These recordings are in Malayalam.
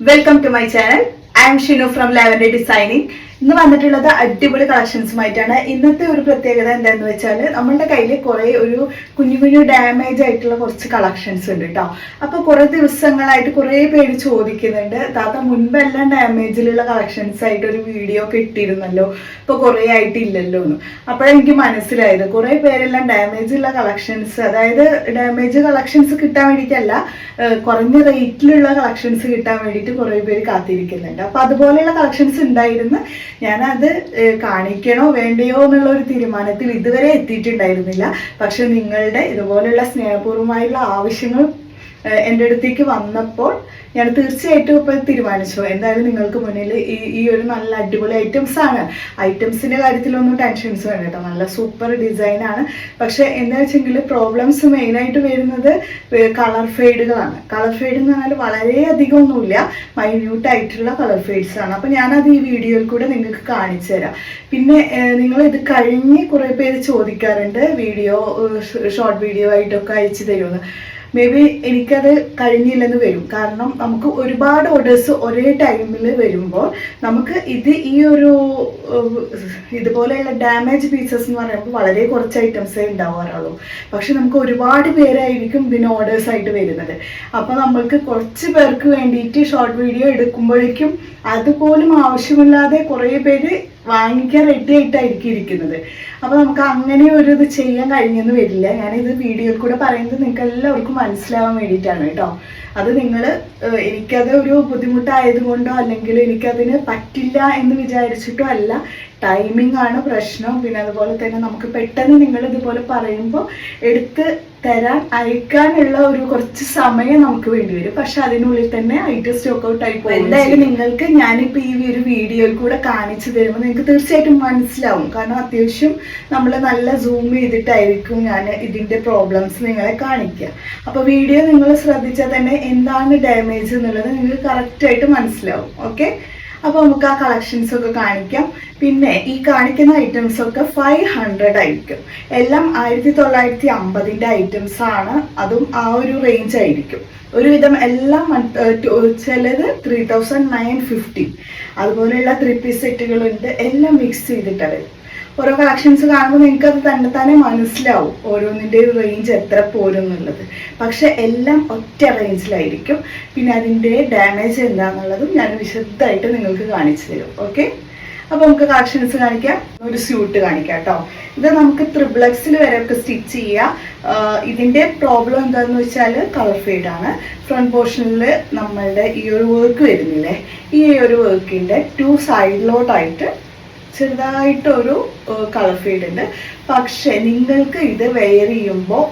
Welcome to my channel. I am Shinu from Lavender Designing. ഇന്ന് വന്നിട്ടുള്ളത് അടിപൊളി കളക്ഷൻസുമായിട്ടാണ് ഇന്നത്തെ ഒരു പ്രത്യേകത എന്താന്ന് വെച്ചാൽ നമ്മളുടെ കയ്യിൽ കുറേ ഒരു കുഞ്ഞു കുഞ്ഞു ഡാമേജ് ആയിട്ടുള്ള കുറച്ച് കളക്ഷൻസ് ഉണ്ട് കേട്ടോ അപ്പോൾ കുറേ ദിവസങ്ങളായിട്ട് കുറേ പേര് ചോദിക്കുന്നുണ്ട്. താത്ത മുൻപെല്ലാം ഡാമേജിലുള്ള കളക്ഷൻസ് ആയിട്ട് ഒരു വീഡിയോ ഒക്കെ ഇട്ടിരുന്നല്ലോ. ഇപ്പൊ കുറെ ആയിട്ടില്ലല്ലോ എന്ന്. അപ്പോഴെനിക്ക് മനസ്സിലായത്. കുറെ പേരെല്ലാം ഡാമേജ് ഉള്ള കളക്ഷൻസ് അതായത് ഡാമേജ് കളക്ഷൻസ് കിട്ടാൻ വേണ്ടിയിട്ടല്ല കുറഞ്ഞ റേറ്റിലുള്ള കളക്ഷൻസ് കിട്ടാൻ വേണ്ടിയിട്ട് കുറേ പേര് കാത്തിരിക്കുന്നുണ്ട്. അപ്പോൾ അതുപോലെയുള്ള കളക്ഷൻസ് ഉണ്ടായിരുന്നു. ഞാനത് കാണിക്കണോ വേണ്ടയോ എന്നുള്ള ഒരു തീരുമാനത്തിൽ ഇതുവരെ എത്തിയിട്ടുണ്ടായിരുന്നില്ല. പക്ഷെ നിങ്ങളുടെ ഇതുപോലുള്ള സ്നേഹപൂർവമായുള്ള ആവശ്യങ്ങൾ എന്റെ അടുത്തേക്ക് വന്നപ്പോൾ ഞാൻ തീർച്ചയായിട്ടും ഇപ്പൊ തീരുമാനിച്ചു. എന്തായാലും നിങ്ങൾക്ക് മുന്നിൽ ഈ ഈ ഒരു നല്ല അടിപൊളി ഐറ്റംസ് ആണ്. ഐറ്റംസിന്റെ കാര്യത്തിലൊന്നും ടെൻഷൻസ് വേണ്ട കേട്ടോ. നല്ല സൂപ്പർ ഡിസൈൻ ആണ്. പക്ഷെ എന്താ വെച്ചെങ്കിൽ പ്രോബ്ലംസ് മെയിനായിട്ട് വരുന്നത് കളർ ഫെയ്ഡുകളാണ് കളർ ഫെയ്ഡ് എന്ന് പറഞ്ഞാൽ വളരെയധികം ഒന്നുമില്ല. മൈന്യൂട്ട് ആയിട്ടുള്ള കളർ ഫെയ്ഡ്സ് ആണ്. അപ്പൊ ഞാനത് ഈ വീഡിയോയിൽ കൂടെ നിങ്ങൾക്ക് കാണിച്ചു തരാം. പിന്നെ നിങ്ങൾ ഇത് കഴിഞ്ഞ് കുറെ പേര് ചോദിക്കാറുണ്ട്. വീഡിയോ ഷോർട്ട് വീഡിയോ ആയിട്ടൊക്കെ അയച്ചു തരുമെന്ന് മേ ബി എനിക്കത് കഴിഞ്ഞില്ലെന്ന് വരും. കാരണം നമുക്ക് ഒരുപാട് ഓർഡേഴ്സ് ഒരേ ടൈമിൽ വരുമ്പോൾ നമുക്ക് ഇത് ഈ ഒരു ഇതുപോലെയുള്ള ഡാമേജ് പീസസ് എന്ന് പറയുമ്പോൾ വളരെ കുറച്ച് ഐറ്റംസേ ഉണ്ടാവാറുള്ളൂ. പക്ഷെ നമുക്ക് ഒരുപാട് പേരായിരിക്കും ഇതിന് ഓർഡേഴ്സ് ആയിട്ട് വരുന്നത്. അപ്പോൾ നമ്മൾക്ക് കുറച്ച് പേർക്ക് വേണ്ടിയിട്ട് ഷോർട്ട് വീഡിയോ എടുക്കുമ്പോഴേക്കും അതുപോലും ആവശ്യമില്ലാതെ കുറേ പേര് വാങ്ങിക്കാൻ റെഡി ആയിട്ടായിരിക്കും ഇരിക്കുന്നത്. അപ്പൊ നമുക്ക് അങ്ങനെ ഒരു ഇത് ചെയ്യാൻ കഴിഞ്ഞെന്ന് വരില്ല. ഞാൻ ഇത് വീഡിയോയിൽ കൂടെ പറയുന്നത് നിങ്ങൾക്ക് എല്ലാവർക്കും മനസ്സിലാവാൻ വേണ്ടിയിട്ടാണ് കേട്ടോ. അത് നിങ്ങൾ എനിക്കത് ഒരു ബുദ്ധിമുട്ടായത് കൊണ്ടോ അല്ലെങ്കിൽ എനിക്കതിന് പറ്റില്ല എന്ന് വിചാരിച്ചിട്ടോ അല്ല ടൈമിംഗ് ആണ് പ്രശ്നം. പിന്നെ അതുപോലെ തന്നെ നമുക്ക് പെട്ടെന്ന് നിങ്ങൾ ഇതുപോലെ പറയുമ്പോൾ എടുത്ത് തരാൻ അയക്കാനുള്ള ഒരു കുറച്ച് സമയം നമുക്ക് വേണ്ടി വരും. പക്ഷെ അതിനുള്ളിൽ തന്നെ ഐറ്റം സ്റ്റോക്ക് ഔട്ട് ആയി പോകും എന്തായാലും നിങ്ങൾക്ക് ഞാനിപ്പോൾ ഈ ഒരു വീഡിയോയിൽ കൂടെ കാണിച്ചു തരുമ്പോൾ നിങ്ങൾക്ക് തീർച്ചയായിട്ടും മനസ്സിലാവും. കാരണം അത്യാവശ്യം നമ്മൾ നല്ല സൂം ചെയ്തിട്ടായിരിക്കും ഞാൻ ഇതിന്റെ പ്രോബ്ലംസ് നിങ്ങളെ കാണിക്കുക. അപ്പോൾ വീഡിയോ നിങ്ങൾ ശ്രദ്ധിച്ചാൽ തന്നെ എന്താണ് ഡാമേജ് എന്നുള്ളത് നിങ്ങൾക്ക് കറക്റ്റ് ആയിട്ട് മനസ്സിലാവും. ഓക്കെ അപ്പോൾ നമുക്ക് ആ കളക്ഷൻസ് ഒക്കെ കാണിക്കാം. പിന്നെ ഈ കാണിക്കുന്ന ഐറ്റംസ് ഒക്കെ ഫൈവ് ഹൺഡ്രഡ് ആയിരിക്കും. എല്ലാം ആയിരത്തി തൊള്ളായിരത്തി അമ്പതിന്റെ ഐറ്റംസ് ആണ്. അതും ആ ഒരു റേഞ്ച് ആയിരിക്കും. ഒരുവിധം എല്ലാം ചിലത് ത്രീ തൗസൻഡ് നയൻ ഫിഫ്റ്റി അതുപോലെയുള്ള ത്രീ പീസ് സെറ്റുകളുണ്ട് എല്ലാം മിക്സ് ചെയ്തിട്ടത് ഓരോ കളക്ഷൻസ് കാണുമ്പോൾ നിങ്ങൾക്ക് അത് തന്നെ തന്നെ മനസ്സിലാവും. ഓരോന്നിന്റെ റേഞ്ച് എത്ര പോരും എന്നുള്ളത്. പക്ഷെ എല്ലാം ഒറ്റ റേഞ്ചിലായിരിക്കും പിന്നെ അതിന്റെ ഡാമേജ് എന്താണെന്നുള്ളതും ഞാൻ വിശദമായിട്ട് നിങ്ങൾക്ക് കാണിച്ചു തരും. ഓക്കെ അപ്പോൾ നമുക്ക് കളക്ഷൻസ് കാണിക്കാം. ഒരു സ്യൂട്ട് കാണിക്കാം കേട്ടോ. ഇത് നമുക്ക് ത്രിബ്ലക്സിൽ വരെ ഒക്കെ സ്റ്റിച്ച് ചെയ്യാം. ഇതിന്റെ പ്രോബ്ലം എന്താണെന്ന് വെച്ചാൽ കളർ ഫെയ്ഡ് ആണ്. ഫ്രണ്ട് പോർഷനിൽ നമ്മളുടെ ഈ ഒരു വർക്ക് വരുന്നില്ലേ? ഈ ഒരു വർക്കിന്റെ ടു സൈഡിലോട്ടായിട്ട് ചെറുതായിട്ടൊരു കളർ ഫീഡ് ഉണ്ട്. പക്ഷെ നിങ്ങൾക്ക് ഇത് വെയർ ചെയ്യുമ്പോൾ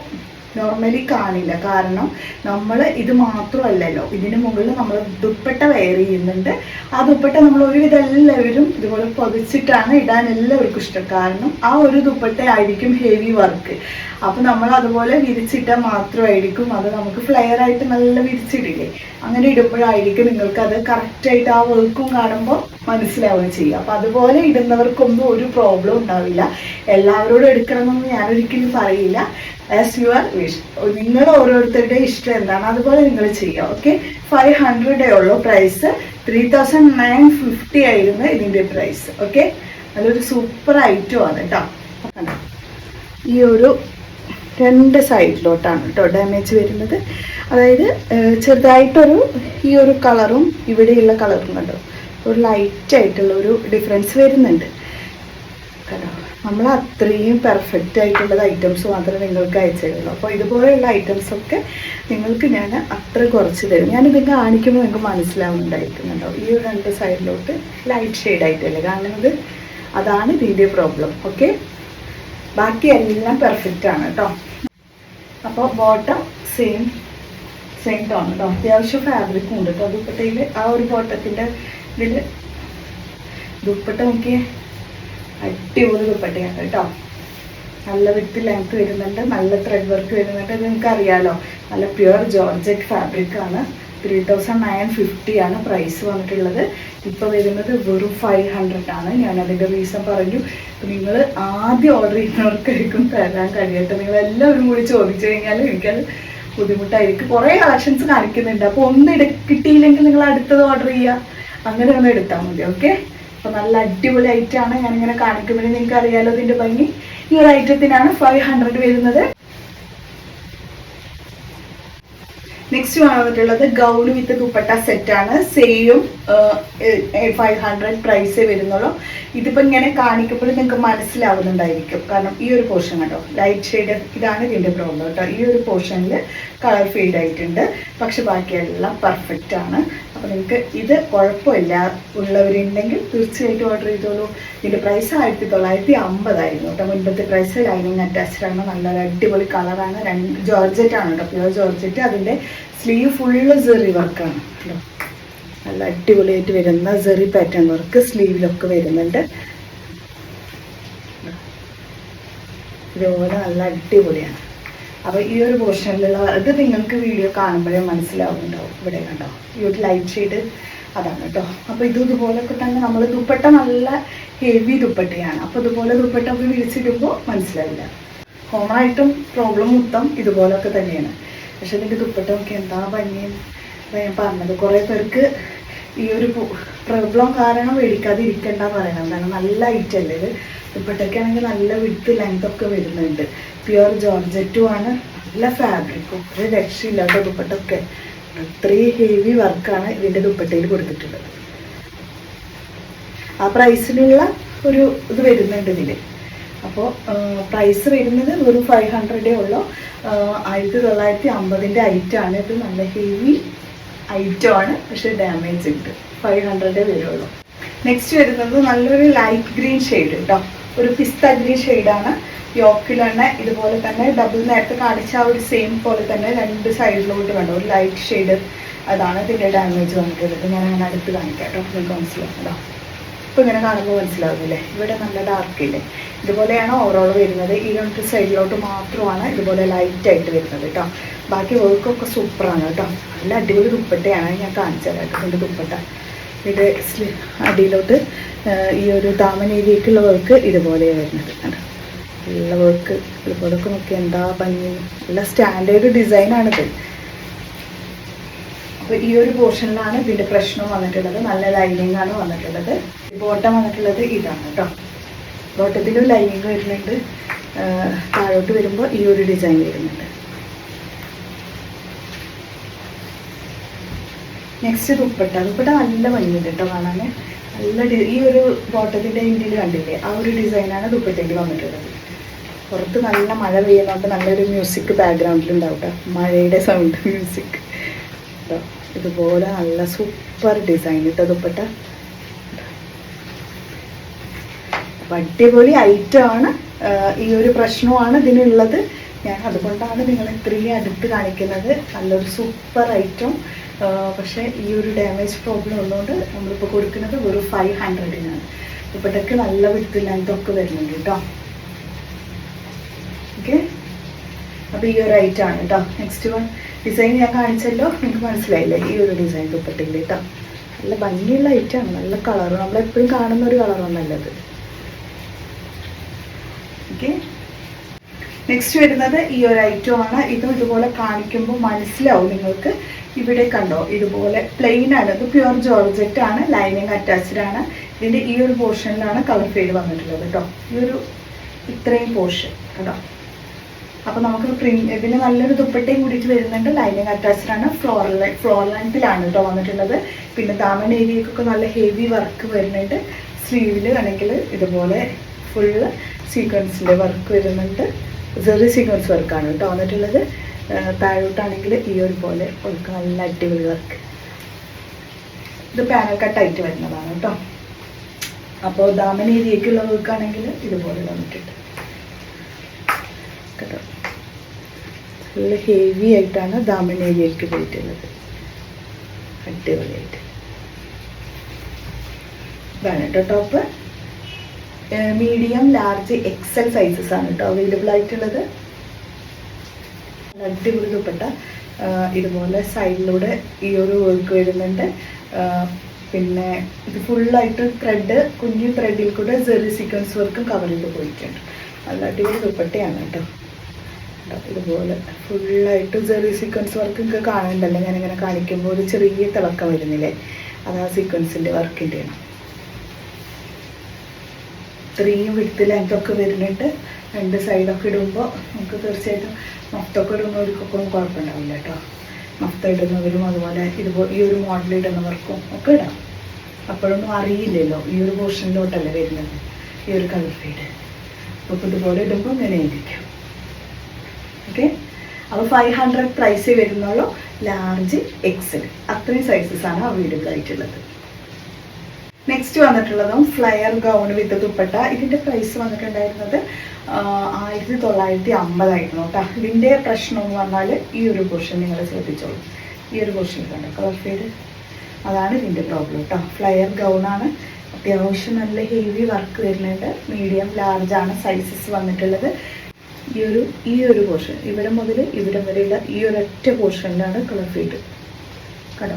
നോർമലി കാണില്ല. കാരണം നമ്മൾ ഇത് മാത്രമല്ലല്ലോ. ഇതിന് മുകളിൽ നമ്മൾ ദുപ്പട്ട വെയർ ചെയ്യുന്നുണ്ട്. ആ ദുപ്പട്ട നമ്മൾ ഒരുവിധം എല്ലാവരും ഇതുപോലെ പൊതിച്ചിട്ടാണ് ഇടാൻ എല്ലാവർക്കും ഇഷ്ടം. കാരണം ആ ഒരു ദുപ്പട്ട ആയിരിക്കും ഹെവി വർക്ക് അപ്പൊ നമ്മൾ അതുപോലെ വിരിച്ചിട്ടാൽ മാത്രമായിരിക്കും അത് നമുക്ക് ഫ്ലെയർ ആയിട്ട് നല്ല വിരിച്ചിടില്ലേ? അങ്ങനെ ഇടുമ്പോഴായിരിക്കും നിങ്ങൾക്ക് അത് കറക്റ്റ് ആയിട്ട് ആ വർക്കും കാണുമ്പോൾ മനസ്സിലാവുകയും ചെയ്യും അപ്പൊ അതുപോലെ ഇടുന്നവർക്കൊന്നും ഒരു പ്രോബ്ലം ഉണ്ടാവില്ല. എല്ലാവരോടും എടുക്കണമെന്ന് ഞാൻ ഒരിക്കലും പറയില്ല. ആസ് ആർ വിഷ് നിങ്ങൾ ഓരോരുത്തരുടെ ഇഷ്ടം എന്താണ്? അതുപോലെ നിങ്ങൾ ചെയ്യുക ഓക്കെ ഫൈവ് ഹൺഡ്രഡേ ഉള്ളൂ price three thousand nine fifty ആയിരുന്നു ഇതിന്റെ പ്രൈസ് ഓക്കെ നല്ലൊരു സൂപ്പർ ഐറ്റം ആണ് കേട്ടോ? ഈ ഒരു രണ്ട് സൈഡിലോട്ടാണ് കേട്ടോ ഡാമേജ് വരുന്നത്. അതായത് ചെറുതായിട്ടൊരു ഈ ഒരു കളറും ഇവിടെയുള്ള കളറും കണ്ടോ? ഒരു ലൈറ്റായിട്ടുള്ള ഒരു ഡിഫറൻസ് വരുന്നുണ്ട്. കണ്ടോ? നമ്മൾ അത്രയും പെർഫെക്റ്റ് ആയിട്ടുള്ള ഐറ്റംസ് മാത്രമേ നിങ്ങൾക്ക് അയച്ചുള്ളൂ അപ്പോൾ ഇതുപോലെയുള്ള ഐറ്റംസ് ഒക്കെ നിങ്ങൾക്ക് ഞാൻ അത്ര കുറച്ച് തരും. ഞാനിത് കാണിക്കുമ്പോൾ നിങ്ങൾക്ക് മനസ്സിലാവുന്നുണ്ടായിരിക്കുന്നുണ്ടോ? ഈ ഒരു രണ്ട് സൈഡിലോട്ട് ലൈറ്റ് ഷെയ്ഡ് ആയിട്ടല്ലേ കാണുന്നത്? അതാണ് ഇതിന്റെ പ്രോബ്ലം ഓക്കെ ബാക്കി എല്ലാം പെർഫെക്റ്റ് ആണ് കേട്ടോ അപ്പോൾ ബോട്ടം സെയിം സെയിം ടോൺ കേട്ടോ അത്യാവശ്യം ഫാബ്രിക്കും ഉണ്ട് കേട്ടോ ദുപ്പട്ടയിൽ ആ ഒരു ബോട്ടത്തിന്റെ ഇതിൽ ദുപ്പട്ട നോക്കിയേ. അടിപൊളി ദുപ്പട്ടയാണ് കേട്ടോ. നല്ല വിത്ത് ലെങ്ത് വരുന്നുണ്ട് നല്ല ത്രെഡ് വർക്ക് വരുന്നുണ്ട്. നിങ്ങൾക്ക് അറിയാലോ നല്ല പ്യുവർ ജോർജറ്റ് ഫാബ്രിക് ആണ്. ത്രീ തൗസൻഡ് നയൻ ഫിഫ്റ്റി ആണ് പ്രൈസ് വന്നിട്ടുള്ളത്. ഇപ്പോൾ വരുന്നത് വെറും ഫൈവ് ഹൺഡ്രഡ് ആണ്. ഞാൻ അതിന്റെ റീസൺ പറഞ്ഞു നിങ്ങൾ ആദ്യം ഓർഡർ ചെയ്യുന്നവർക്കായിരിക്കും തരാൻ കഴിയട്ടെ. നിങ്ങൾ എല്ലാവരും കൂടി ചോദിച്ചു കഴിഞ്ഞാൽ എനിക്കത് ബുദ്ധിമുട്ടായിരിക്കും കുറേ കളക്ഷൻസ് കാണിക്കുന്നുണ്ട്. അപ്പോൾ ഒന്ന് കിട്ടിയില്ലെങ്കിൽ നിങ്ങൾ അടുത്തത് ഓർഡർ ചെയ്യുക. അങ്ങനെ ഒന്ന് എടുത്താൽ മതി ഓക്കെ അപ്പോൾ നല്ല അടിപൊളി ഐറ്റമാണ് ഞാനിങ്ങനെ കാണിക്കുമ്പോൾ നിങ്ങൾക്ക് അറിയാലോ ഇതിന്റെ ഭംഗി. ഈ ഒരു ഐറ്റത്തിനാണ് ഫൈവ് ഹൺഡ്രഡ് വരുന്നത്. നെക്സ്റ്റ് വന്നിട്ടുള്ളത് ഗൗൺ വിത്ത് ദുപ്പട്ട സെറ്റ് ആണ്. സെയിം ഫൈവ് ഹൺഡ്രഡ് പ്രൈസേ വരുന്നുള്ളൂ. ഇതിപ്പോ ഇങ്ങനെ കാണിക്കുമ്പോൾ നിങ്ങൾക്ക് മനസ്സിലാവുന്നുണ്ടായിരിക്കും. കാരണം ഈ ഒരു പോർഷൻ കേട്ടോ ലൈറ്റ് ഷെയ്ഡ് ഇതാണ് ഇതിന്റെ പ്രോബ്ലം കേട്ടോ. ഈ ഒരു പോർഷനിൽ കളർ ഫെയ്ഡ് ആയിട്ടുണ്ട്. പക്ഷെ ബാക്കിയെല്ലാം പെർഫെക്റ്റ് ആണ്. അപ്പോൾ നിങ്ങൾക്ക് ഇത് കുഴപ്പമില്ല. ഉള്ളവരുണ്ടെങ്കിൽ തീർച്ചയായിട്ടും ഓർഡർ ചെയ്തോളൂ. ഇതിന്റെ പ്രൈസ് ആയിരത്തി തൊള്ളായിരത്തി അമ്പതായിരുന്നു കേട്ടോ. മുൻപത്തെ പ്രൈസ് ലൈനിങ് അറ്റാച്ച്ഡ് ആണ്. നല്ല അടിപൊളി കളറാണ് രണ്ട് ജോർജറ്റ് ആണ് കേട്ടോ. പ്യുവർ ജോർജറ്റ് അതിന്റെ സ്ലീവ് ഫുള്ള് സെറി വർക്കാണ് കേട്ടോ. നല്ല അടിപൊളിയായിട്ട് വരുന്ന സെറി പാറ്റേൺ വർക്ക് സ്ലീവിലൊക്കെ വരുന്നുണ്ട്. ഇതുപോലെ നല്ല അടിപൊളിയാണ്. അപ്പോൾ ഈ ഒരു പോർഷനിലുള്ള ഇത് നിങ്ങൾക്ക് വീഡിയോ കാണുമ്പോഴേ മനസ്സിലാവുന്നുണ്ടാവും. ഇവിടെ കണ്ടോ? ഈ ഒരു ലൈറ്റ് ഷെയ്ഡ് അതാണ് കേട്ടോ. അപ്പോൾ ഇത് ഇതുപോലൊക്കെ തന്നെ നമ്മൾ ദുപ്പട്ട നല്ല ഹെവി ദുപ്പട്ടയാണ്. അപ്പോൾ ഇതുപോലെ ദുപ്പട്ട ഒക്കെ വിരിച്ചിടുമ്പോൾ മനസ്സിലാവില്ല. കോമൺ ആയിട്ടും പ്രോബ്ലം മൊത്തം ഇതുപോലൊക്കെ തന്നെയാണ്. പക്ഷെ ഇതിന്റെ ദുപ്പട്ട ഒക്കെ എന്താ ഭംഗിയും ഞാൻ പറഞ്ഞത് കുറേ പേർക്ക് ഈ ഒരു പ്രോബ്ലം കാരണം മേടിക്കാതിരിക്കണ്ട പറയണം. കാരണം നല്ല ഐറ്റം അല്ലേ ഇത്? നല്ല വിട്ട് ലെങ്ത് ഒക്കെ വരുന്നുണ്ട്. പ്യുവർ ജോർജറ്റും ആണ്. നല്ല ഫാബ്രിക്കും ഒരു രക്ഷയില്ലാത്ത ദുപ്പട്ടൊക്കെ അത്രയും ഹെവി വർക്കാണ് ഇതിന്റെ ദുപ്പട്ടയിൽ കൊടുത്തിട്ടുള്ളത്. ആ പ്രൈസിനുള്ള ഒരു ഇത് വരുന്നുണ്ട് ഇതിൽ അപ്പോൾ പ്രൈസ് വരുന്നത് ഒരു ഫൈവ് ഹൺഡ്രഡേ ഉള്ളൂ. ആയിരത്തി തൊള്ളായിരത്തി അമ്പതിന്റെ ഐറ്റാണ് ഇത് നല്ല ഹെവി ഐറ്റമാണ് പക്ഷെ ഡാമേജ് ഉണ്ട്. ഫൈവ് ഹൺഡ്രഡേ വരുള്ളൂ. നെക്സ്റ്റ് വരുന്നത് നല്ലൊരു ലൈറ്റ് ഗ്രീൻ ഷെയ്ഡ് കേട്ടോ ഒരു പിസ്ത ഗ്രീൻ ഷെയ്ഡാണ് യോക്കിലെണ്ണ ഇതുപോലെ തന്നെ ഡബിൾ നേരത്തെ കാണിച്ച ആ ഒരു സെയിം പോലെ തന്നെ രണ്ട് സൈഡിലോട്ട് വേണ്ട ഒരു ലൈറ്റ് ഷെയ്ഡ് അതാണ് ഇതിന്റെ ഡാമേജ് വന്നിട്ടുള്ളത്. ഞാൻ അങ്ങനെ അടുത്ത് കാണിക്കാം കേട്ടോ മനസ്സിലാവും കേട്ടോ ഇപ്പം ഇങ്ങനെ കാണുമ്പോൾ മനസ്സിലാവുന്നില്ലേ? ഇവിടെ നല്ല ഡാർക്ക് ഇല്ലേ? ഇതുപോലെയാണ് ഓവറോൾ വരുന്നത്. ഈ രണ്ട് സൈഡിലോട്ട് മാത്രമാണ് ഇതുപോലെ ലൈറ്റ് ആയിട്ട് വരുന്നത് കേട്ടോ. ബാക്കി വർക്കൊക്കെ സൂപ്പറാണ് കേട്ടോ. നല്ല അടിപൊളി ദുപ്പട്ടയാണ് ഞാൻ കാണിച്ചു തരാം ദുപ്പട്ട. ഇത് അടിയിലോട്ട് ഈ ഒരു ദാമൻ ഏരിയക്കുള്ള വർക്ക് ഇതുപോലെയാണ് വരുന്നത് നല്ല വർക്ക് ഇതുപോലൊക്കെ നോക്കി എന്താ ഭംഗി. നല്ല സ്റ്റാൻഡേർഡ് ഡിസൈനാണിത് അപ്പോൾ ഈ ഒരു പോർഷനിലാണ് ഇതിന്റെ പ്രശ്നം വന്നിട്ടുള്ളത്. നല്ല ലൈനിങ് ആണ് വന്നിട്ടുള്ളത്. ബോട്ടം വന്നിട്ടുള്ളത് ഇതാണ് കേട്ടോ. ബോട്ടത്തിലും ലൈനിങ് വരുന്നുണ്ട്. താഴോട്ട് വരുമ്പോൾ ഈ ഒരു ഡിസൈൻ വരുന്നുണ്ട്. നെക്സ്റ്റ് ദുപ്പട്ട. ദുപ്പട്ട നല്ല ഭംഗിയുണ്ട് കേട്ടോ കാണാൻ നല്ല ഈ ഒരു ബോട്ടത്തിന്റെ ഇന്ത്യയിൽ കണ്ടില്ലേ? ആ ഒരു ഡിസൈനാണ് ദുപ്പട്ടയിൽ വന്നിട്ടുള്ളത്. പുറത്ത് നല്ല മഴ പെയ്യുന്നതുകൊണ്ട് നല്ലൊരു മ്യൂസിക് ബാക്ക്ഗ്രൗണ്ടിൽ ഉണ്ടാവും കേട്ടോ. മഴയുടെ സൗണ്ട് മ്യൂസിക് കേട്ടോ. ഇതുപോലെ നല്ല സൂപ്പർ ഡിസൈൻ കേട്ടോ ദുപ്പട്ട. അപ്പം അടിപൊളി ഐറ്റമാണ്. ഈ ഒരു പ്രശ്നമാണ് ഇതിനുള്ളത്. ഞാൻ അതുകൊണ്ടാണ് നിങ്ങൾ ഇത്രയും അടുത്ത് കാണിക്കുന്നത്. നല്ലൊരു സൂപ്പർ ഐറ്റം. പക്ഷേ ഈ ഒരു ഡാമേജ് പ്രോബ്ലം ഉള്ളതുകൊണ്ട് നമ്മളിപ്പോൾ കൊടുക്കുന്നത് ഒരു ഫൈവ് ഹൺഡ്രഡിനാണ് ദുപ്പട്ടയ്ക്ക് നല്ല വിടുത്ത് ലെങ്തൊക്കെ വരുന്നുണ്ട് കേട്ടോ? ഓക്കെ അപ്പോൾ ഈ ഒരു ഐറ്റം ആണ് കേട്ടോ. നെക്സ്റ്റ് വൺ ഡിസൈൻ ഞാൻ കാണിച്ചല്ലോ. നിങ്ങൾക്ക് മനസ്സിലായില്ലേ? ഈ ഒരു ഡിസൈൻ ദുപ്പട്ടയിൽ കേട്ടോ. നല്ല ഭംഗിയുള്ള ഐറ്റമാണ് നല്ല കളർ നമ്മളെപ്പോഴും കാണുന്ന ഒരു കളറൊന്നല്ല ഇത് ഓക്കെ നെക്സ്റ്റ് വരുന്നത് ഈ ഒരു ഐറ്റം ആണ്. ഇതും ഇതുപോലെ കാണിക്കുമ്പോൾ മനസ്സിലാവും നിങ്ങൾക്ക്. ഇവിടെ കണ്ടോ ഇതുപോലെ പ്ലെയിൻ ആണ്. ഇത് പ്യുവർ ജോർജറ്റ് ആണ് ലൈനിങ് അറ്റാച്ച്ഡ് ആണ്. ഇതിന്റെ ഈ ഒരു പോർഷനിലാണ് കളർ ഫെയ്ഡ് വന്നിട്ടുള്ളത് കേട്ടോ. ഈ ഒരു ഇത്രയും പോർഷൻ കേട്ടോ അപ്പൊ നമുക്ക് പ്രിന്റ് ഇതിന് നല്ലൊരു ദുപ്പട്ടയും കൂടിയിട്ട് വരുന്നുണ്ട്. ലൈനിങ് അറ്റാച്ച്ഡ് ആണ്. ഫ്ലോർ ഫ്ലോർ ലെങ്ത്തിലാണ് കേട്ടോ വന്നിട്ടുള്ളത്. പിന്നെ ദാമൻ ഏരിയക്കൊക്കെ നല്ല ഹെവി വർക്ക് വരുന്നുണ്ട്. സ്ലീവിൽ ആണെങ്കിൽ ഇതുപോലെ ഫുള്ള് സീക്വൻസിന്റെ വർക്ക് വരുന്നുണ്ട്. ചെറിയ സീക്വൻസ് വർക്കാണ് കേട്ടോ. വന്നിട്ടുള്ളത് താഴോട്ടാണെങ്കിൽ ഈ ഒരു പോലെ വർക്ക് നല്ല അടിപൊളി വർക്ക് ഇത് പാനൽ കട്ടായിട്ട് വരുന്നതാണ് കേട്ടോ. അപ്പോൾ ദാമൻ ഏരിയക്കുള്ള വർക്കാണെങ്കിൽ ഇതുപോലെ വന്നിട്ടുണ്ട്. കേട്ടോ. നല്ല ഹെവി ആയിട്ടാണ് ദാമൻ ഏരിയയിലേക്ക് പോയിട്ടുള്ളത്. അടിപൊളിയായിട്ട്. ഇതാണ് കേട്ടോ top. Medium large XL sizes ആണ് കേട്ടോ അവൈലബിൾ ആയിട്ടുള്ളത്. അടിപൊളി ദുപ്പട്ട. ഇതുപോലെ സൈഡിലൂടെ ഈ ഒരു വർക്ക് വരുന്നുണ്ട്. പിന്നെ ഇത് ഫുള്ളായിട്ട് ത്രെഡ് കുഞ്ഞു ത്രെഡിൽ കൂടെ ജെറി സീക്വൻസ് വർക്കും കവർ ചെയ്ത് പോയിട്ടുണ്ട്. നല്ല അടിപൊളി ദുപ്പട്ടയാണ് കേട്ടോ? ഇതുപോലെ ഫുള്ളായിട്ട് ജെറി സീക്വൻസ് വർക്ക് നിങ്ങൾക്ക് കാണണ്ടല്ലോ ഞാനിങ്ങനെ കാണിക്കുമ്പോൾ ഒരു ചെറിയ തിളക്കം വരുന്നില്ലേ? അത് ആ സീക്വൻസിന്റെ വർക്കിന്റെയാണ് ഇത്രയും വിടുത്ത് ലെങ്തൊക്കെ വരുന്നുണ്ട്. രണ്ട് സൈഡൊക്കെ ഇടുമ്പോൾ നമുക്ക് തീർച്ചയായിട്ടും മൊത്തമൊക്കെ ഇടുന്നവർക്കൊക്കെ കുഴപ്പമുണ്ടാവില്ല കേട്ടോ. മൊത്തം ഇടുന്നവരും അതുപോലെ ഇതുപോലെ ഈ ഒരു മോഡൽ ഇടുന്നവർക്കും ഒക്കെ ഇടാം. അപ്പോഴൊന്നും അറിയില്ലല്ലോ ഈ ഒരു പോർഷനിലോട്ടല്ലേ വരുന്നത് ഈ ഒരു കളർ ഫീഡ് അപ്പോൾ ഇതുപോലെ ഇടുമ്പോൾ ഇങ്ങനെ ആയിരിക്കും. ഓക്കെ അപ്പോൾ ഫൈവ് ഹൺഡ്രഡ് പ്രൈസ് വരുന്നുള്ളൂ ലാർജ് എക്സൽ അത്രയും ആണ് അവൈലബിൾ ആയിട്ടുള്ളത് നെക്സ്റ്റ് വന്നിട്ടുള്ളതും ഫ്ലയർ ഗൗൺ വിത്ത് ദുപ്പട്ട. ഇതിന്റെ പ്രൈസ് വന്നിട്ടുണ്ടായിരുന്നത് ആയിരത്തി തൊള്ളായിരത്തി അമ്പതായിരുന്നു കേട്ടോ. ഇതിന്റെ പ്രശ്നം എന്ന് പറഞ്ഞാൽ ഈ ഒരു പോർഷൻ നിങ്ങൾ ശ്രദ്ധിച്ചോളൂ. ഈ ഒരു പോർഷൻ കണ്ടോ? കളർ ഫെയ്ഡ് അതാണ് ഇതിന്റെ പ്രോബ്ലം കേട്ടോ. ഫ്ലയർ ഗൗൺ ആണ്. അത്യാവശ്യം നല്ല ഹെവി വർക്ക് വരുന്നുണ്ട്. മീഡിയം ലാർജ് ആണ് സൈസസ് വന്നിട്ടുള്ളത്. ഈ ഒരു ഈ ഒരു പോർഷൻ ഇവിടെ മുതൽ ഇവിടെ വരെയുള്ള ഈ ഒരൊറ്റ പോർഷനിലാണ് കളർ ഫീഡ് കണ്ടോ?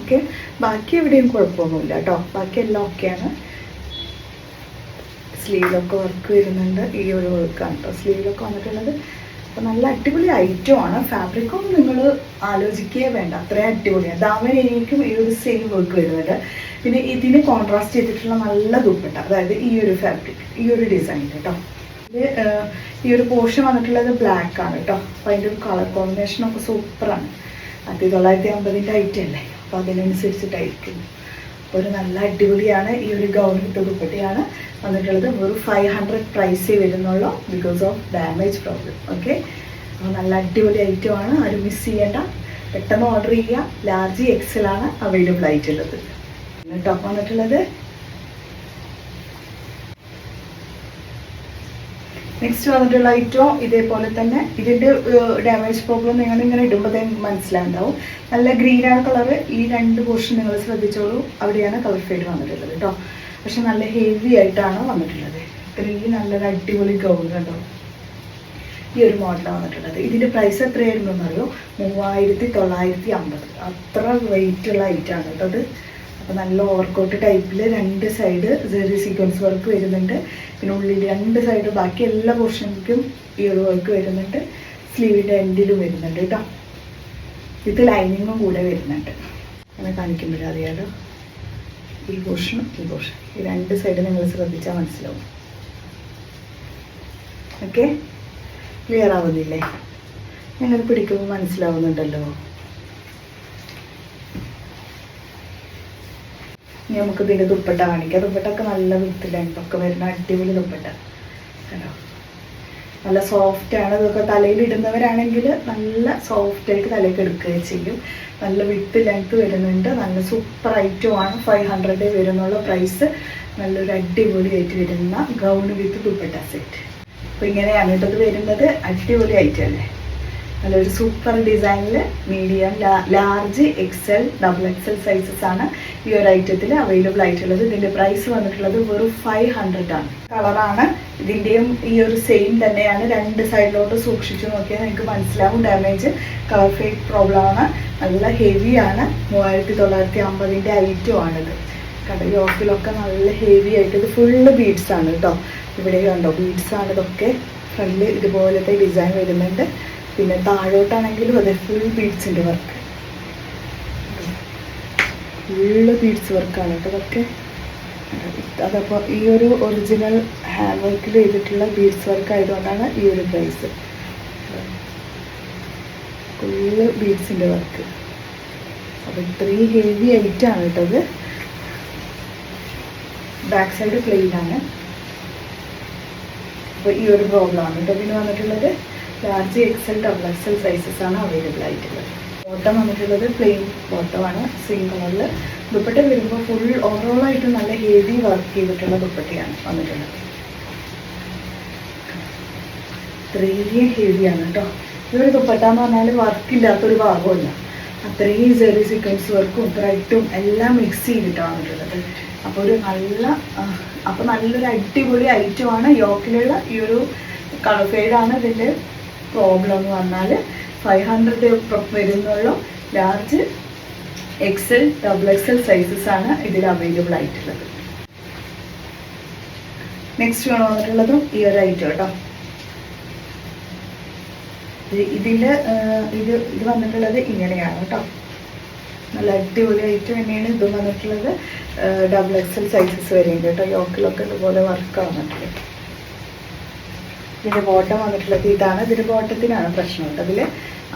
ഓക്കെ ബാക്കി എവിടെയും കുഴപ്പമൊന്നുമില്ല കേട്ടോ. ബാക്കി എല്ലാം ഓക്കെയാണ് സ്ലീവിലൊക്കെ വർക്ക് വരുന്നുണ്ട്. ഈ ഒരു വർക്കാണ് കേട്ടോ സ്ലീവിലൊക്കെ വന്നിട്ടുള്ളത്. അപ്പോൾ നല്ല അടിപൊളി ഐറ്റം ആണ്. ഫാബ്രിക്കും നിങ്ങൾ ആലോചിക്കുകയേ വേണ്ട. അത്രയും അടിപൊളിയാണ് ദാമനേക്കും ഈ ഒരു സെയിം വർക്ക് വരുന്നുണ്ട്. പിന്നെ ഇതിന് കോൺട്രാസ്റ്റ് ചെയ്തിട്ടുള്ള നല്ല ദുപ്പട്ട. അതായത് ഈ ഒരു ഫാബ്രിക് ഈ ഒരു ഡിസൈൻ കേട്ടോ ഈ ഒരു പോർഷൻ വന്നിട്ടുള്ളത് ബ്ലാക്ക് ആണ് കേട്ടോ അപ്പോൾ അതിന്റെ ഒരു കളർ കോമ്പിനേഷനൊക്കെ സൂപ്പറാണ് ആയിരത്തി തൊള്ളായിരത്തി അമ്പതിന്റെ ഐറ്റം അല്ലേ? അപ്പോൾ അതിനനുസരിച്ചിട്ടായിരിക്കും. അപ്പോൾ ഒരു നല്ല അടിപൊളിയാണ് ഈ ഒരു ഗൗൺ വിത്ത് ദുപ്പട്ടയാണ്. വന്നിട്ടുള്ളത് ഒരു ഫൈവ് ഹൺഡ്രഡ് പ്രൈസേ വരുന്നുള്ളൂ because of damage problem okay അപ്പോൾ നല്ല അടിപൊളി ഐറ്റം ആണ്. ആരും മിസ് ചെയ്യേണ്ട. പെട്ടെന്ന് ഓർഡർ ചെയ്യുക ലാർജ് എക്സൽ ആണ് അവൈലബിൾ ആയിട്ടുള്ളത്. ടോപ്പ് വന്നിട്ടുള്ളത് നെക്സ്റ്റ് വന്നിട്ടുള്ള ഐറ്റം ഇതേപോലെ തന്നെ ഇതിന്റെ ഡാമേജ് പ്രോബ്ലം നിങ്ങൾ ഇങ്ങനെ ഇടുമ്പോൾ മനസ്സിലാകുന്നുണ്ടാവും നല്ല ഗ്രീൻ ആണ് കളർ ഈ രണ്ട് പോർഷൻ നിങ്ങൾ ശ്രദ്ധിച്ചോളൂ. അവിടെയാണ് കളർ ഫെയ്ഡ് വന്നിട്ടുള്ളത് കേട്ടോ പക്ഷെ നല്ല ഹെവി ആയിട്ടാണ് വന്നിട്ടുള്ളത്. ഇത്രയും നല്ലൊരു അടിപൊളി ഗൗൺ കണ്ടോ? ഈ ഒരു മോഡലാണ് വന്നിട്ടുള്ളത്. ഇതിന്റെ പ്രൈസ് എത്രയായിരുന്നു എന്നറിയോ? മൂവായിരത്തി തൊള്ളായിരത്തി അമ്പത്. അത്ര വെയിറ്റുള്ള ഐറ്റാണ് കേട്ടോ അത് അപ്പോൾ നല്ല ഓവർകോട്ട് ടൈപ്പിൽ രണ്ട് സൈഡ് ജെറി സീക്വൻസ് വർക്ക് വരുന്നുണ്ട്. പിന്നെ ഉള്ളിൽ രണ്ട് സൈഡ് ബാക്കി എല്ലാ പോർഷനിലേക്കും ഈ ഒരു വർക്ക് വരുന്നുണ്ട്. സ്ലീവിന്റെ എൻഡിലും വരുന്നുണ്ട് കേട്ടോ ഇത് ലൈനിങ്ങും കൂടെ വരുന്നുണ്ട്. അങ്ങനെ കാണിക്കുമ്പോഴേ അറിയാലോ ഈ പോർഷനും ഈ പോർഷൻ ഈ രണ്ട് സൈഡ് നിങ്ങൾ ശ്രദ്ധിച്ചാൽ മനസ്സിലാവും. ഓക്കെ ക്ലിയർ ആവുന്നില്ലേ? ഞങ്ങൾ പിടിക്കുമ്പോൾ മനസ്സിലാവുന്നുണ്ടല്ലോ. നമുക്ക് ഇതിന്റെ ദുപ്പട്ട കാണിക്കാം. ദുപ്പട്ടൊക്കെ നല്ല വൃത്തിലുണ്ടൊക്കെ വരുന്ന അടിപൊളി ദുപ്പട്ട. കണ്ടോ? നല്ല സോഫ്റ്റ് ആണ്. ഇതൊക്കെ തലയിൽ ഇടുന്നവരാണെങ്കിൽ നല്ല സോഫ്റ്റ് ആയിട്ട് തലയ്ക്ക് എടുക്കുകയും ചെയ്യും. നല്ല വിത്ത് ലെങ്ത് വരുന്നുണ്ട്. നല്ല സൂപ്പർ ഐറ്റമാണ് ഫൈവ് ഹൺഡ്രഡ് വരുന്നുള്ള പ്രൈസ് നല്ലൊരു അടിപൊളിയായിട്ട് വരുന്ന ഗൗൺ വിത്ത് ദുപ്പട്ട സെറ്റ് അപ്പോൾ ഇങ്ങനെയാണ് കേട്ടോ ഇത് വരുന്നത്. അടിപൊളി ആയിട്ടല്ലേ നല്ലൊരു സൂപ്പർ ഡിസൈനിൽ medium large XL double XL sizes ആണ് ഈ ഒരു ഐറ്റത്തിൽ അവൈലബിൾ ആയിട്ടുള്ളത്. ഇതിന്റെ പ്രൈസ് വന്നിട്ടുള്ളത് വെറും ഫൈവ് ഹൺഡ്രഡ് ആണ്. കളറാണ് ഇതിന്റെയും ഈ ഒരു സെയിം തന്നെയാണ്. രണ്ട് സൈഡിലോട്ട് സൂക്ഷിച്ചു നോക്കിയാൽ നിങ്ങൾക്ക് മനസ്സിലാവും. ഡാമേജ് കളർ ഫേക്ക് പ്രോബ്ലം ആണ്. നല്ല ഹെവിയാണ് മൂവായിരത്തി തൊള്ളായിരത്തി അമ്പതിന്റെ ഐറ്റം ആണിത്. കട യോക്കിലൊക്കെ നല്ല ഹെവി ആയിട്ട് ഇത് ഫുള്ള് ബീഡ്സ് ആണ് കേട്ടോ ഇവിടെ കണ്ടോ ബീഡ്സ് ആണ് ഇതൊക്കെ. ഫ്രണ്ടിൽ ഇതുപോലത്തെ ഡിസൈൻ വരുന്നുണ്ട്. പിന്നെ താഴോട്ടാണെങ്കിലും അതെ ഫുൾ ബീഡ്സിന്റെ വർക്ക് ഫുള്ള് ബീഡ്സ് വർക്കാണ് കേട്ടോ അതൊക്കെ അതപ്പോൾ ഈ ഒരു ഒറിജിനൽ ഹാൻഡ് വർക്കിൽ ചെയ്തിട്ടുള്ള ബീഡ്സ് വർക്ക് ആയതുകൊണ്ടാണ് ഈ ഒരു പ്രൈസ് ഫുള്ള് ബീഡ്സിന്റെ വർക്ക് അപ്പോൾ ഇത്രയും ഹെവി ആയിട്ടാണ് കേട്ടത് ബാക്ക് സൈഡ് പ്ലെയിൻ ആണ്. അപ്പോൾ ഈ ഒരു പ്രോബ്ലം ആണ് കേട്ടോ. പിന്നെ വന്നിട്ടുള്ളത് large XL double XL sizes ആണ് അവൈലബിൾ ആയിട്ടുള്ളത്. ബോട്ടം വന്നിട്ടുള്ളത് പ്ലെയിൻ ബോട്ടമാണ് സെയിം കളറിൽ ദുപ്പട്ട വരുമ്പോൾ ഫുൾ ഓവറോൾ ആയിട്ട് നല്ല ഹെവി വർക്ക് ചെയ്തിട്ടുള്ള ദുപ്പട്ടയാണ് വന്നിട്ടുള്ളത്. ഇത്രയും ഹെവിയാണ് കേട്ടോ ഈ ദുപ്പട്ട എന്ന് പറഞ്ഞാൽ വർക്കില്ലാത്തൊരു ഭാഗമല്ല. അത്രയും ചെറിയ സീക്വൻസ് വർക്കും ബ്രൈറ്റും എല്ലാം മിക്സ് ചെയ്തിട്ടാണ് വന്നിട്ടുള്ളത്. അപ്പോൾ ഒരു നല്ല അപ്പോൾ നല്ലൊരു അടിപൊളി ഐറ്റമാണ് യോക്കിലുള്ള ഈ ഒരു കളർ ഫെയ്ഡാണ് ഇതിന്റെ പ്രോബ്ലം എന്ന് പറഞ്ഞാൽ five hundred വരുന്നുള്ള large XL double XL sizes ആണ് ഇതിൽ അവൈലബിൾ ആയിട്ടുള്ളത്. നെക്സ്റ്റ് വേണം വന്നിട്ടുള്ളതും ഈ ഒരു ഐറ്റം കേട്ടോ. ഇത്- ഇതിൽ ഇത് ഇത് വന്നിട്ടുള്ളത് ഇങ്ങനെയാണ് കേട്ടോ. നല്ല അടിപൊളി ഐറ്റം തന്നെയാണ് ഇത് വന്നിട്ടുള്ളത്. ഡബിൾ എക്സൽ സൈസസ് വരെയുണ്ട് കേട്ടോ. യോക്കിലൊക്കെ ഇതുപോലെ വർക്ക് ഇതിന്റെ ബോട്ടം വന്നിട്ടുള്ളത്. ഇതാണ് ഇതിന്റെ ബോട്ടത്തിനാണ് പ്രശ്നം അപ്പൊ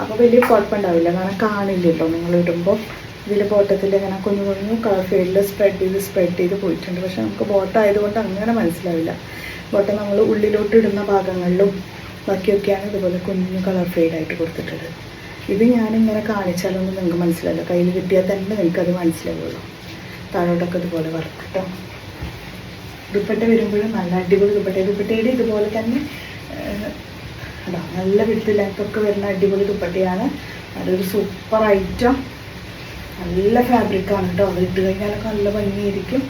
അപ്പോൾ വലിയ കുഴപ്പമുണ്ടാവില്ല. കാരണം കാണില്ലല്ലോ. നിങ്ങൾ ഇടുമ്പോൾ ഇതിൽ ബോട്ടത്തിൽ ഇങ്ങനെ കുഞ്ഞു കുഞ്ഞു ഫീൽഡിൽ സ്പ്രെഡ് ചെയ്ത് സ്പ്രെഡ് ചെയ്ത് പോയിട്ടുണ്ട്. പക്ഷെ നമുക്ക് ബോട്ടം ആയതുകൊണ്ട് അങ്ങനെ മനസ്സിലാവില്ല. ബോട്ടം നമ്മൾ ഉള്ളിലോട്ട് ഇടുന്ന ഭാഗങ്ങളിലും ബാക്കിയൊക്കെയാണ് ഇതുപോലെ കുഞ്ഞു കളർ ഫെയ്ഡായിട്ട് കൊടുത്തിട്ടുള്ളത്. ഇത് ഞാൻ ഞാനിങ്ങനെ കാണിച്ചാലൊന്നും നിങ്ങൾക്ക് മനസ്സിലാവില്ല. കയ്യിൽ കിട്ടിയാൽ തന്നെ നിങ്ങൾക്ക് അത് മനസ്സിലാവുള്ളൂ. താഴോട്ടൊക്കെ ഇതുപോലെ വർക്ക് കേട്ടോ ദുപ്പട്ട വരുമ്പോഴും നല്ല അടിപൊളി ദുപ്പട്ട ദുപ്പട്ടയുടെ ഇതുപോലെ തന്നെ നല്ല വിട്ട് ലെങ്ത്തൊക്കെ വരുന്ന അടിപൊളി ദുപ്പട്ടിയാണ്. നല്ലൊരു സൂപ്പർ ഐറ്റം നല്ല ഫാബ്രിക്കാണ് കേട്ടോ. അത് ഇട്ട് കഴിഞ്ഞാലൊക്കെ നല്ല ഭംഗിയായിരിക്കും.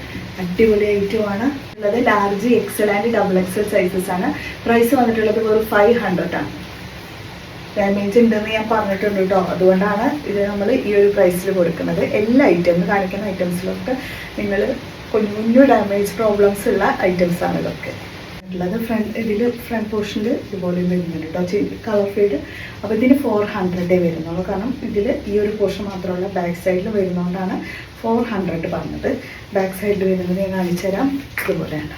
അടിപൊളി ഐറ്റമാണ് ഉള്ളത് large XL and double XL sizes ആണ്. പ്രൈസ് വന്നിട്ടുള്ളത് വെറും ഫൈവ് ഹൺഡ്രഡ് ആണ്. ഡാമേജ് ഉണ്ടെന്ന് ഞാൻ പറഞ്ഞിട്ടുണ്ട് കേട്ടോ. അതുകൊണ്ടാണ് ഇത് നമ്മൾ ഈ ഒരു പ്രൈസിൽ കൊടുക്കുന്നത്. എല്ലാ ഐറ്റം കാണിക്കുന്ന ഐറ്റംസിലൊക്കെ നിങ്ങൾ കുഞ്ഞു കുഞ്ഞു ഡാമേജ് പ്രോബ്ലംസ് ഉള്ള ഐറ്റംസ് ആണ് ഇതൊക്കെ. ഉള്ളത്. ഫ്രണ്ട് ഇതിൽ ഫ്രണ്ട് പോർഷനിൽ ഇതുപോലെ വരുന്നുണ്ട് കേട്ടോ കളർ ഫെയ്ഡ് അപ്പോൾ ഇതിന് ഫോർ ഹൺഡ്രഡേ വരുന്നുള്ളൂ. കാരണം ഇതിൽ ഈ ഒരു പോർഷൻ മാത്രമല്ല ബാക്ക് സൈഡിൽ വരുന്നതുകൊണ്ടാണ് ഫോർ ഹൺഡ്രഡ് പറഞ്ഞത്. ബാക്ക് സൈഡിൽ വരുന്നത് ഞാൻ കാണിച്ചു തരാം. ഇതുപോലെയാണ്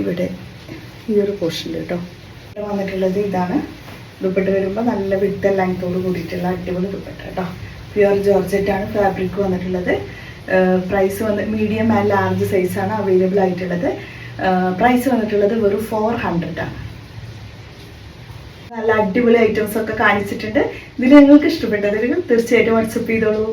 ഇവിടെ ഈ ഒരു പോർഷനിൽ കേട്ടോ വന്നിട്ടുള്ളത് ഇതാണ്. ദുപ്പട്ട വരുമ്പോൾ നല്ല വിട്ട ലെങ്തോട് കൂടിയിട്ടുള്ള അടിപൊളി ദുപ്പട്ട കേട്ടോ പ്യുവർ ജോർജറ്റ് ആണ് ഫാബ്രിക് വന്നിട്ടുള്ളത്. പ്രൈസ് വന്ന് മീഡിയം ആൻഡ് ലാർജ് സൈസാണ് അവൈലബിൾ ആയിട്ടുള്ളത്. പ്രൈസ് വന്നിട്ടുള്ളത് വെറും ഫോർ ഹൺഡ്രഡ് ആണ്. നല്ല അടിപൊളി ഐറ്റംസ് ഒക്കെ കാണിച്ചിട്ടുണ്ട്. ഇതിൽ നിങ്ങൾക്ക് ഇഷ്ടപ്പെട്ടതിൽ തീർച്ചയായിട്ടും വാട്സപ്പ് ചെയ്തോളൂ.